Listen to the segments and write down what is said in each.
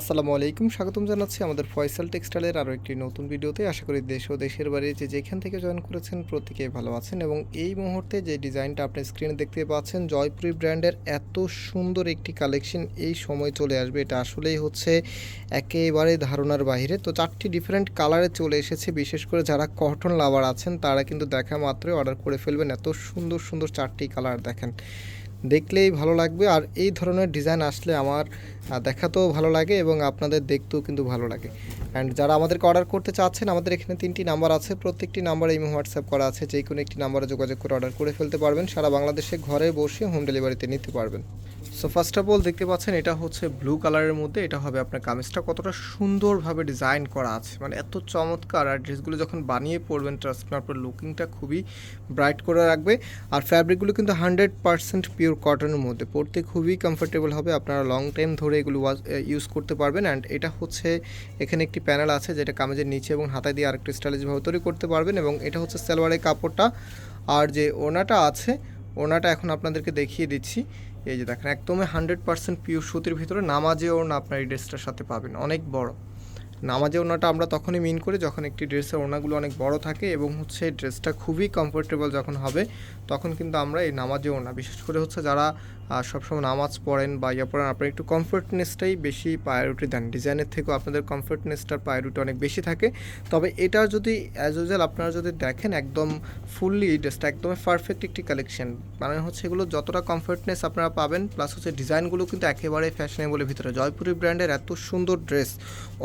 আসসালামু আলাইকুম, স্বাগতম জানাচ্ছি আমাদের ফয়সাল টেক্সটাইলের আরও একটি নতুন ভিডিওতে। আশা করি দেশ ও দেশের বাইরে যে যেখান থেকে জয়েন করেছেন প্রত্যেকেই ভালো আছেন এবং এই মুহূর্তে যে ডিজাইনটা আপনি স্ক্রিনে দেখতে পাচ্ছেন, জয়পুরি ব্র্যান্ডের এত সুন্দর একটি কালেকশন এই সময় চলে আসবে। এটা আসলেই হচ্ছে একেবারে ধারণার বাইরে। তো চারটি ডিফারেন্ট কালারে চলে এসেছে, বিশেষ করে যারা কটন লাভার আছেন, তারা কিন্তু দেখা মাত্রই অর্ডার করে ফেলবেন। এত সুন্দর সুন্দর চারটি কালার দেখেন। দেখলেই ভালো লাগবে। আর এই ধরনের ডিজাইন আসলে আমার দেখাতেও ভালো লাগে এবং আপনাদের দেখতেও কিন্তু ভালো লাগে। অ্যান্ড যারা আমাদেরকে অর্ডার করতে চাচ্ছেন, আমাদের এখানে তিনটি নাম্বার আছে। প্রত্যেকটি নাম্বারে ইমো হোয়াটসঅ্যাপ করা আছে। যে কোনো একটি নাম্বারে যোগাযোগ করে অর্ডার করে ফেলতে পারবেন। সারা বাংলাদেশে ঘরে বসে হোম ডেলিভারিতে নিতে পারবেন। সো ফার্স্ট অফ অল দেখতে পাচ্ছেন, এটা হচ্ছে ব্লু কালারের মধ্যে এটা হবে আপনার কামিজটা কতটা সুন্দরভাবে ডিজাইন করা আছে। মানে এত চমৎকার, আর ড্রেসগুলো যখন বানিয়ে পরবেন ট্রাস্ট আপনার লুকিংটা খুবই ব্রাইট করে রাখবে। আর ফ্যাব্রিকগুলো কিন্তু হান্ড্রেড পার্সেন্ট পিওর কটনের মধ্যে। পরতে খুবই কমফোর্টেবল হবে, আপনারা লং টাইম ধরে এগুলো ইউজ করতে পারবেন। অ্যান্ড এটা হচ্ছে, এখানে একটি প্যানেল আছে, যেটা কামেজের নিচে এবং হাতায় দিয়ে আরেকটি স্টাইলিশভাবে তৈরি করতে পারবেন এবং এটা হচ্ছে সালোয়ারের কাপড়টা। আর যে ওনাটা আছে ওনাটা এখন আপনাদেরকে দেখিয়ে দিচ্ছি। এই যে দেখেন, একদমই হান্ড্রেড পার্সেন্ট পিওর সুতির ভিতরে নামাজে ওড়না আপনার এই ড্রেসটার সাথে পাবেন, অনেক বড়। নামাজে ওড়নাটা আমরা তখনই মিন করি যখন একটি ড্রেসের ওড়নাগুলো অনেক বড় থাকে এবং হচ্ছে ড্রেসটা খুবই কমফোর্টেবল যখন হবে, তখন কিন্তু আমরা এই নামাজে ওড়না, বিশেষ করে হচ্ছে যারা সবসময় নামাজ পড়েন বা ইয়া পড়েন, আপনারা একটু কমফোর্টনেসটাই বেশি প্রায়োরিটি দেন। ডিজাইনের থেকেও আপনাদের কমফোর্টনেসটার প্রায়োরিটি অনেক বেশি থাকে। তবে এটা যদি অ্যাজ ইউজুয়াল আপনারা যদি দেখেন একদম ফুললি ড্রেসটা একদম পারফেক্ট একটি কালেকশন মানে হচ্ছে এগুলো যতটা কমফোর্টনেস আপনারা পাবেন প্লাস হচ্ছে ডিজাইনগুলো কিন্তু একেবারে ফ্যাশনেবলের ভিতরে। জয়পুরি ব্র্যান্ডের এত সুন্দর ড্রেস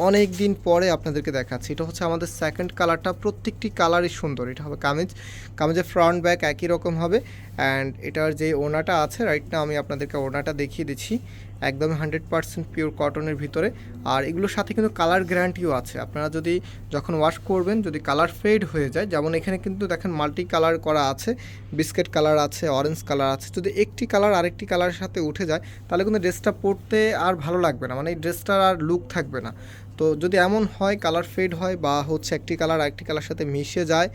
অনেক দিন পরে আপনাদেরকে দেখাচ্ছি। এটা হচ্ছে আমাদের সেকেন্ড কালারটা প্রত্যেকটি কালারই সুন্দর। এটা হবে কামিজ, কামিজের ফ্রন্ট ব্যাক একই রকম হবে। অ্যান্ড এটার যে ওনাটা আছে রাইট না আমি আপনাদেরকে ওনাটা দেখিয়ে দিচ্ছি। একদম হান্ড্রেড পার্সেন্ট পিওর কটনের ভিতরে। আর এগুলোর সাথে কিন্তু কালার গ্যারান্টিও আছে। আপনারা যদি যখন ওয়াশ করবেন, যদি কালার ফেড হয়ে যায়, যেমন এখানে কিন্তু দেখেন মাল্টি কালার করা আছে বিস্কেট কালার আছে অরেঞ্জ কালার আছে। যদি একটি কালার আরেকটি কালারের সাথে উঠে যায়, তাহলে কিন্তু ড্রেসটা পরতে আর ভালো লাগবে না। মানে এই ড্রেসটার আর লুক থাকবে না। তো যদি এমন হয় কালার ফেড হয় বা হচ্ছে একটি কালার আরেকটি কালার সাথে মিশে যায়,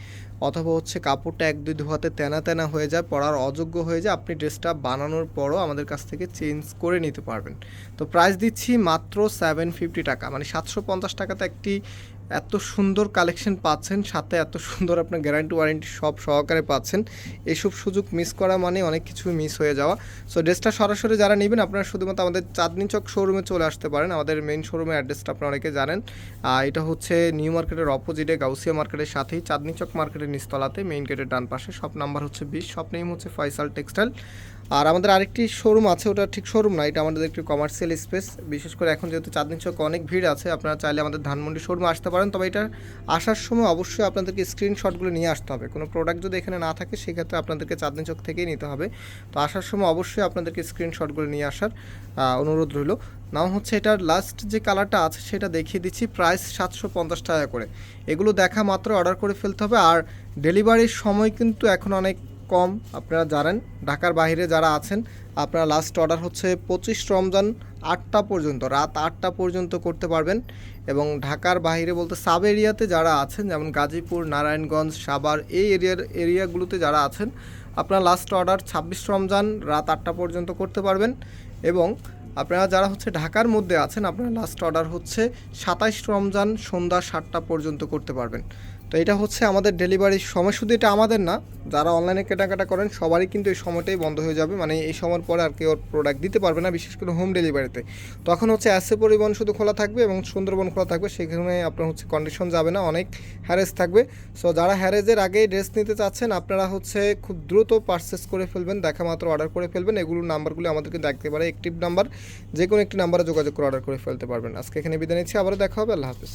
অথবা হচ্ছে কাপড়টা এক দুই ধোয়াতে তেনা তেনা হয়ে যায়, পরার অযোগ্য হয়ে যায়, আপনি ড্রেসটা বানানোর পরও আমাদের কাছ থেকে চেঞ্জ করে নিতে পারবেন। তো প্রাইস দিচ্ছি মাত্র সেভেন ফিফটি টাকা মানে সাতশো পঞ্চাশ টাকাতে একটি এত সুন্দর কালেকশন পাচ্ছেন, সাথে এত সুন্দর আপনার গ্যারান্টি ওয়ারেন্টি সব সহকারে পাচ্ছেন। এইসব সুযোগ মিস করা মানে অনেক কিছু মিস হয়ে যাওয়া। সো ড্রেসটা সরাসরি যারা নেবেন, আপনারা শুধুমাত্র আমাদের চাঁদনি চক শোরুমে চলে আসতে পারেন। আমাদের মেইন শোরুমের অ্যাড্রেসটা আপনারা অনেকে জানেন। এটা হচ্ছে নিউ মার্কেটের অপোজিটে গাউসিয়া মার্কেটের সাথেই, চাঁদনি চক মার্কেটের নিচতলাতে মেইন গেটের ডান পাশে। শপ নাম্বার হচ্ছে বিশ শপ নেম হচ্ছে ফয়সাল টেক্সটাইল আর আমাদের আরেকটি শোরুম আছে, ওটা ঠিক শোরুম না, এটা আমাদের একটি কমার্শিয়াল স্পেস বিশেষ করে এখন যেহেতু চাঁদনি চক অনেক ভিড় আছে, আপনারা চাইলে আমাদের ধানমন্ডি শোরুমে আসতে পারেন, তবে এটা আসার সময় অবশ্যই আপনাদেরকে স্ক্রিনশটগুলো নিয়ে আসতে হবে। কোনো প্রোডাক্ট যদি এখানে না থাকে, সেক্ষেত্রে আপনাদেরকে চাঁদনি চক থেকেই নিতে হবে। তো আসার সময় অবশ্যই আপনাদেরকে স্ক্রিনশটগুলো নিয়ে আসার অনুরোধ রইল। নাও হচ্ছে এটার লাস্ট যে কালারটা আছে, সেটা দেখিয়ে দিচ্ছি প্রাইস সাতশো পঞ্চাশ টাকা করে। এগুলো দেখা মাত্র অর্ডার করে ফেলতে হবে, আর ডেলিভারির সময় কিন্তু এখন অনেক কম। আপনারা জানেন, ঢাকার বাইরে যারা আছেন, আপনারা লাস্ট অর্ডার হচ্ছে পঁচিশ রমজান আটটা পর্যন্ত, রাত আটটা পর্যন্ত করতে পারবেন। এবং ঢাকার বাইরে বলতে সাব এরিয়াতে যারা আছেন, যেমন গাজীপুর, নারায়ণগঞ্জ, সাভার, এই এরিয়ার এরিয়াগুলোতে যারা আছেন, আপনারা লাস্ট অর্ডার ছাব্বিশ রমজান রাত আটটা পর্যন্ত করতে পারবেন। এবং আপনারা যারা হচ্ছে ঢাকার মধ্যে আছেন, আপনারা লাস্ট অর্ডার হচ্ছে সাতাইশ রমজান সন্ধ্যা সাতটা পর্যন্ত করতে পারবেন। তো এটা হচ্ছে আমাদের ডেলিভারির সময়। শুধু এটা আমাদের না, যারা অনলাইনে কেনাকাটা করেন, সবারই কিন্তু এই সময়টাই বন্ধ হয়ে যাবে। মানে এই সময়ের পরে আর কেউ প্রোডাক্ট দিতে পারবে না, বিশেষ করে হোম ডেলিভারিতে তখন হচ্ছে অ্যাসে পরিবহন শুধু খোলা থাকবে এবং সুন্দরবন খোলা থাকবে, সেখানে আপনার হচ্ছে কন্ডিশন যাবে না, অনেক হ্যারেজ থাকবে। সো যারা হ্যারেজের আগেই ড্রেস নিতে চাচ্ছেন, আপনারা হচ্ছে খুব দ্রুত পারচেস করে ফেলবেন, দেখা মাত্র অর্ডার করে ফেলবেন। এগুলোর নাম্বারগুলো আমাদেরকে দেখতে পারে একটিভ নাম্বার যে কোনো একটি নাম্বারে যোগাযোগ করে অর্ডার করে ফেলতে পারবেন। আজকে এখানে বিদায় নিচ্ছি, আবারও দেখা হবে, আল্লাহ হাফিজ।